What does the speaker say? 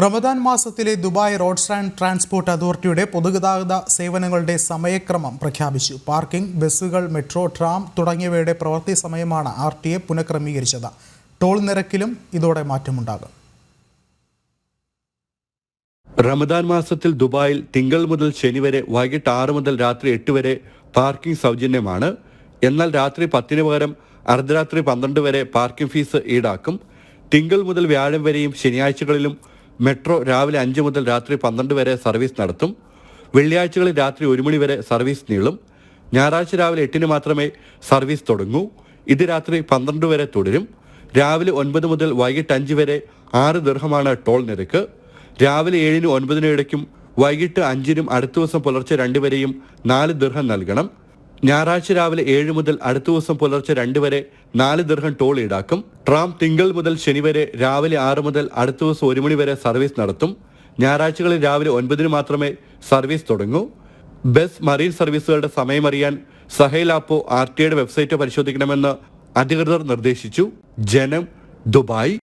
റമദാൻ മാസത്തിലെ Dubai roads and transport അതോറിറ്റിയുടെ പൊതുഗതാഗത സേവനങ്ങളുടെ സമയക്രമം പ്രഖ്യാപിച്ചു. പാർക്കിംഗ് ബസ്സുകൾ മെട്രോ ട്രാം തുടങ്ങിയവയുടെ പ്രവൃത്തി സമയമാണ് ആർ ടി എ പുനഃക്രമീകരിച്ചത്. ടോൾ നിരക്കിലും ഇതോടെ മാറ്റമുണ്ടാകും. റമദാൻ മാസത്തിൽ ദുബായിൽ തിങ്കൾ മുതൽ ശനി വരെ വൈകിട്ട് ആറ് മുതൽ രാത്രി എട്ട് വരെ പാർക്കിംഗ് സൗജന്യമാണ്. എന്നാൽ രാത്രി പത്തിന് പകരം അർദ്ധരാത്രി പന്ത്രണ്ട് വരെ പാർക്കിംഗ് ഫീസ് ഈടാക്കും. തിങ്കൾ മുതൽ വ്യാഴം വരെയും ശനിയാഴ്ചകളിലും മെട്രോ രാവിലെ അഞ്ച് മുതൽ രാത്രി പന്ത്രണ്ട് വരെ സർവീസ് നടത്തും. വെള്ളിയാഴ്ചകളിൽ രാത്രി ഒരു മണി വരെ സർവീസ് നീളും. ഞായറാഴ്ച രാവിലെ എട്ടിന് മാത്രമേ സർവീസ് തുടങ്ങൂ. ഇത് രാത്രി പന്ത്രണ്ട് വരെ തുടരും. രാവിലെ ഒൻപത് മുതൽ വൈകിട്ട് അഞ്ച് വരെ ആറ് ദീർഘമാണ് ടോൾ നിരക്ക്. രാവിലെ ഏഴിനും ഒൻപതിനും ഇടയ്ക്കും വൈകിട്ട് അഞ്ചിനും അടുത്ത ദിവസം പുലർച്ചെ രണ്ടുവരെയും നാല് ദീർഘം നൽകണം. ഞായറാഴ്ച രാവിലെ ഏഴ് മുതൽ അടുത്ത ദിവസം പുലർച്ചെ രണ്ട് വരെ നാല് ദീർഘം ടോൾ ഈടാക്കും. ട്രാം തിങ്കൾ മുതൽ ശനി വരെ രാവിലെ ആറ് മുതൽ അടുത്ത ദിവസം ഒരു മണി വരെ സർവീസ് നടത്തും. ഞായറാഴ്ചകളിൽ രാവിലെ ഒൻപതിന് മാത്രമേ സർവീസ് തുടങ്ങൂ. ബസ് മറീൻ സർവീസുകളുടെ സമയമറിയാൻ സഹേൽ ആപ്പോ ആർ ടിയുടെ വെബ്സൈറ്റ് പരിശോധിക്കണമെന്ന് അധികൃതർ നിർദ്ദേശിച്ചു. ജനം ദുബായ്.